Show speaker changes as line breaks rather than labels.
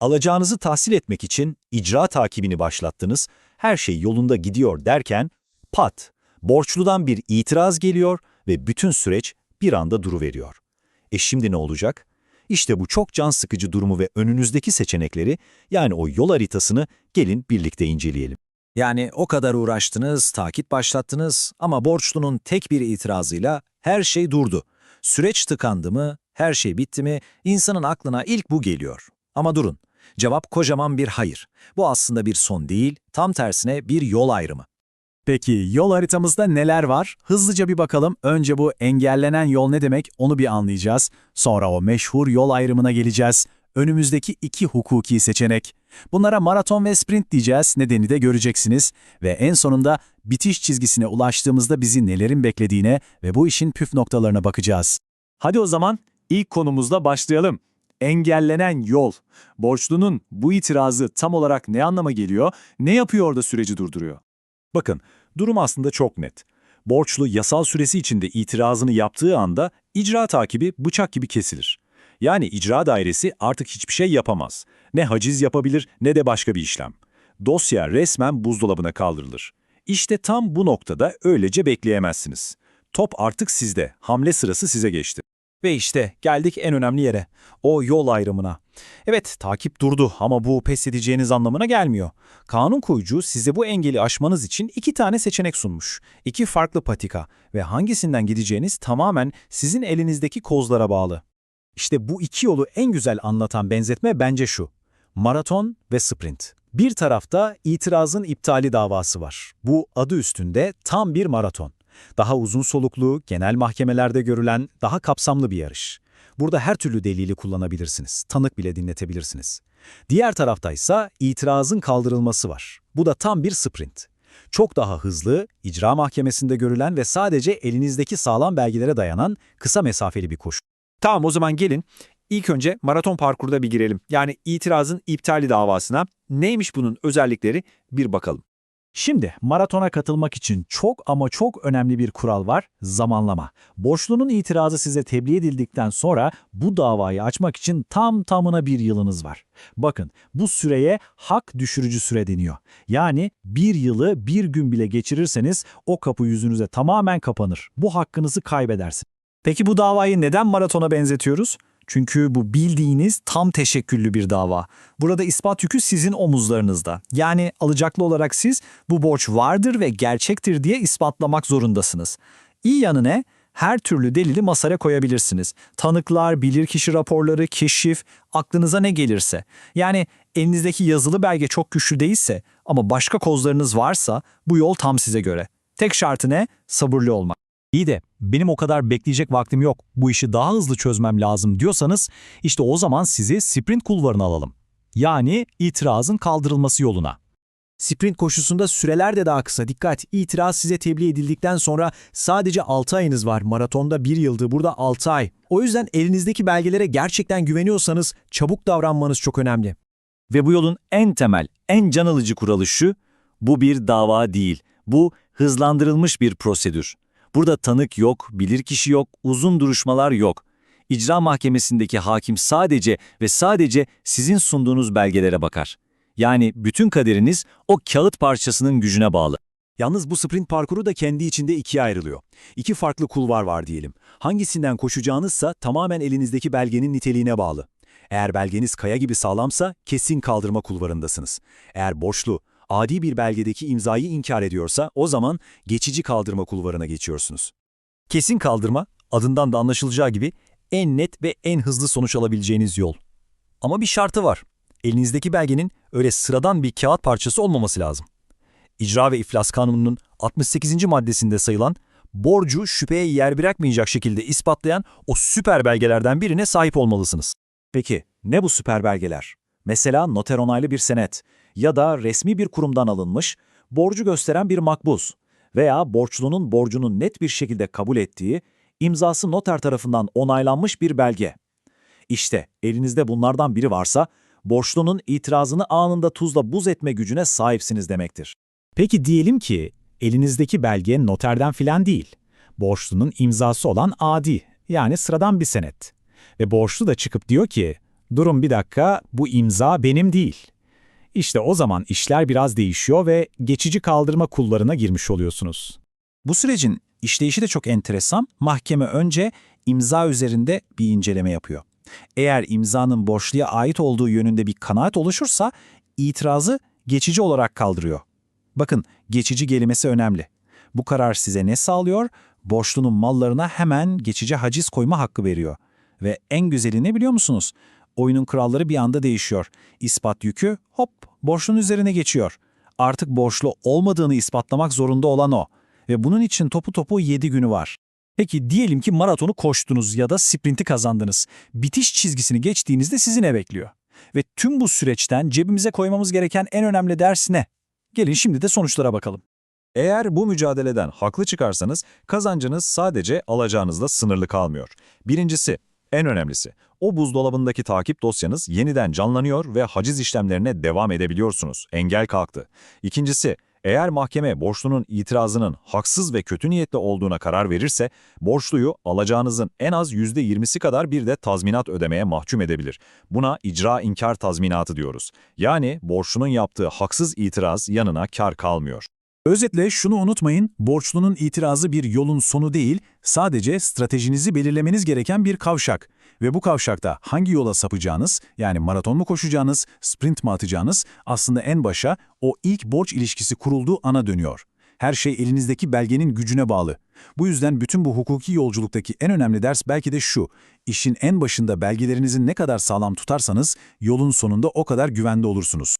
Alacağınızı tahsil etmek için icra takibini başlattınız, her şey yolunda gidiyor derken pat, borçludan bir itiraz geliyor ve bütün süreç bir anda duruveriyor. E şimdi ne olacak? İşte bu çok can sıkıcı durumu ve önünüzdeki seçenekleri yani o yol haritasını gelin birlikte inceleyelim.
Yani o kadar uğraştınız, takip başlattınız ama borçlunun tek bir itirazıyla her şey durdu. Süreç tıkandı mı, her şey bitti mi, insanın aklına ilk bu geliyor. Ama durun, cevap kocaman bir hayır. Bu aslında bir son değil, tam tersine bir yol ayrımı.
Peki yol haritamızda neler var? Hızlıca bir bakalım. Önce bu engellenen yol ne demek onu bir anlayacağız. Sonra o meşhur yol ayrımına geleceğiz. Önümüzdeki iki hukuki seçenek. Bunlara maraton ve sprint diyeceğiz, nedeni de göreceksiniz. Ve en sonunda bitiş çizgisine ulaştığımızda bizi nelerin beklediğine ve bu işin püf noktalarına bakacağız. Hadi o zaman ilk konumuzla başlayalım. Engellenen yol. Borçlunun bu itirazı tam olarak ne anlama geliyor, ne yapıyor da süreci durduruyor?
Bakın, durum aslında çok net. Borçlu yasal süresi içinde itirazını yaptığı anda icra takibi bıçak gibi kesilir. Yani icra dairesi artık hiçbir şey yapamaz. Ne haciz yapabilir ne de başka bir işlem. Dosya resmen buzdolabına kaldırılır. İşte tam bu noktada öylece bekleyemezsiniz. Top artık sizde, hamle sırası size geçti.
Ve işte geldik en önemli yere. O yol ayrımına. Evet takip durdu ama bu pes edeceğiniz anlamına gelmiyor. Kanun koyucu size bu engeli aşmanız için iki tane seçenek sunmuş. İki farklı patika ve hangisinden gideceğiniz tamamen sizin elinizdeki kozlara bağlı. İşte bu iki yolu en güzel anlatan benzetme bence şu. Maraton ve sprint. Bir tarafta itirazın iptali davası var. Bu adı üstünde tam bir maraton. Daha uzun soluklu, genel mahkemelerde görülen daha kapsamlı bir yarış. Burada her türlü delili kullanabilirsiniz, tanık bile dinletebilirsiniz. Diğer taraftaysa itirazın kaldırılması var. Bu da tam bir sprint. Çok daha hızlı, icra mahkemesinde görülen ve sadece elinizdeki sağlam belgelere dayanan kısa mesafeli bir koşu.
Tamam o zaman gelin ilk önce maraton parkurda bir girelim. Yani itirazın iptali davasına neymiş bunun özellikleri bir bakalım.
Şimdi maratona katılmak için çok ama çok önemli bir kural var, zamanlama. Borçlunun itirazı size tebliğ edildikten sonra bu davayı açmak için tam tamına bir yılınız var. Bakın bu süreye hak düşürücü süre deniyor. Yani bir yılı bir gün bile geçirirseniz o kapı yüzünüze tamamen kapanır. Bu hakkınızı kaybedersiniz. Peki bu davayı neden maratona benzetiyoruz? Çünkü bu bildiğiniz tam teşekküllü bir dava. Burada ispat yükü sizin omuzlarınızda. Yani alacaklı olarak siz bu borç vardır ve gerçektir diye ispatlamak zorundasınız. İyi yanı ne? Her türlü delili masaya koyabilirsiniz. Tanıklar, bilirkişi raporları, keşif, aklınıza ne gelirse. Yani elinizdeki yazılı belge çok güçlü değilse ama başka kozlarınız varsa bu yol tam size göre. Tek şartı ne? Sabırlı olmak. İyi de benim o kadar bekleyecek vaktim yok, bu işi daha hızlı çözmem lazım diyorsanız işte o zaman sizi sprint kulvarına alalım. Yani itirazın kaldırılması yoluna. Sprint koşusunda süreler de daha kısa. Dikkat, itiraz size tebliğ edildikten sonra sadece 6 ayınız var. Maratonda 1 yıldı, burada 6 ay. O yüzden elinizdeki belgelere gerçekten güveniyorsanız çabuk davranmanız çok önemli.
Ve bu yolun en temel, en can alıcı kuralı şu, bu bir dava değil, bu hızlandırılmış bir prosedür. Burada tanık yok, bilirkişi yok, uzun duruşmalar yok. İcra mahkemesindeki hakim sadece ve sadece sizin sunduğunuz belgelere bakar. Yani bütün kaderiniz o kağıt parçasının gücüne bağlı.
Yalnız bu sprint parkuru da kendi içinde ikiye ayrılıyor. İki farklı kulvar var diyelim. Hangisinden koşacağınızsa tamamen elinizdeki belgenin niteliğine bağlı. Eğer belgeniz kaya gibi sağlamsa kesin kaldırma kulvarındasınız. Eğer borçlu, adi bir belgedeki imzayı inkar ediyorsa o zaman geçici kaldırma kulvarına geçiyorsunuz. Kesin kaldırma, adından da anlaşılacağı gibi en net ve en hızlı sonuç alabileceğiniz yol. Ama bir şartı var. Elinizdeki belgenin öyle sıradan bir kağıt parçası olmaması lazım. İcra ve İflas Kanunu'nun 68. maddesinde sayılan borcu şüpheye yer bırakmayacak şekilde ispatlayan o süper belgelerden birine sahip olmalısınız. Peki ne bu süper belgeler? Mesela noter onaylı bir senet ya da resmi bir kurumdan alınmış, borcu gösteren bir makbuz veya borçlunun borcunu net bir şekilde kabul ettiği, imzası noter tarafından onaylanmış bir belge. İşte elinizde bunlardan biri varsa, borçlunun itirazını anında tuzla buz etme gücüne sahipsiniz demektir. Peki diyelim ki elinizdeki belge noterden filan değil. Borçlunun imzası olan adi, yani sıradan bir senet. Ve borçlu da çıkıp diyor ki, Durun bir dakika, bu imza benim değil. İşte o zaman işler biraz değişiyor ve geçici kaldırma kullarına girmiş oluyorsunuz.
Bu sürecin işleyişi de çok enteresan. Mahkeme önce imza üzerinde bir inceleme yapıyor. Eğer imzanın borçluya ait olduğu yönünde bir kanaat oluşursa itirazı geçici olarak kaldırıyor. Bakın geçici kelimesi önemli. Bu karar size ne sağlıyor? Borçlunun mallarına hemen geçici haciz koyma hakkı veriyor. Ve en güzeli ne biliyor musunuz? Oyunun kuralları bir anda değişiyor. İspat yükü hop borçlunun üzerine geçiyor. Artık borçlu olmadığını ispatlamak zorunda olan o. Ve bunun için topu topu 7 günü var.
Peki diyelim ki maratonu koştunuz ya da sprinti kazandınız. Bitiş çizgisini geçtiğinizde sizi ne bekliyor? Ve tüm bu süreçten cebimize koymamız gereken en önemli ders ne? Gelin şimdi de sonuçlara bakalım.
Eğer bu mücadeleden haklı çıkarsanız kazancınız sadece alacağınızla sınırlı kalmıyor. Birincisi, en önemlisi, o buzdolabındaki takip dosyanız yeniden canlanıyor ve haciz işlemlerine devam edebiliyorsunuz. Engel kalktı. İkincisi, eğer mahkeme borçlunun itirazının haksız ve kötü niyetli olduğuna karar verirse, borçluyu alacağınızın en az %20'si kadar bir de tazminat ödemeye mahkum edebilir. Buna icra inkar tazminatı diyoruz. Yani borçlunun yaptığı haksız itiraz yanına kar kalmıyor.
Özetle şunu unutmayın, borçlunun itirazı bir yolun sonu değil, sadece stratejinizi belirlemeniz gereken bir kavşak. Ve bu kavşakta hangi yola sapacağınız, yani maraton mu koşacağınız, sprint mi atacağınız, aslında en başa o ilk borç ilişkisi kurulduğu ana dönüyor. Her şey elinizdeki belgenin gücüne bağlı. Bu yüzden bütün bu hukuki yolculuktaki en önemli ders belki de şu. İşin en başında belgelerinizi ne kadar sağlam tutarsanız, yolun sonunda o kadar güvende olursunuz.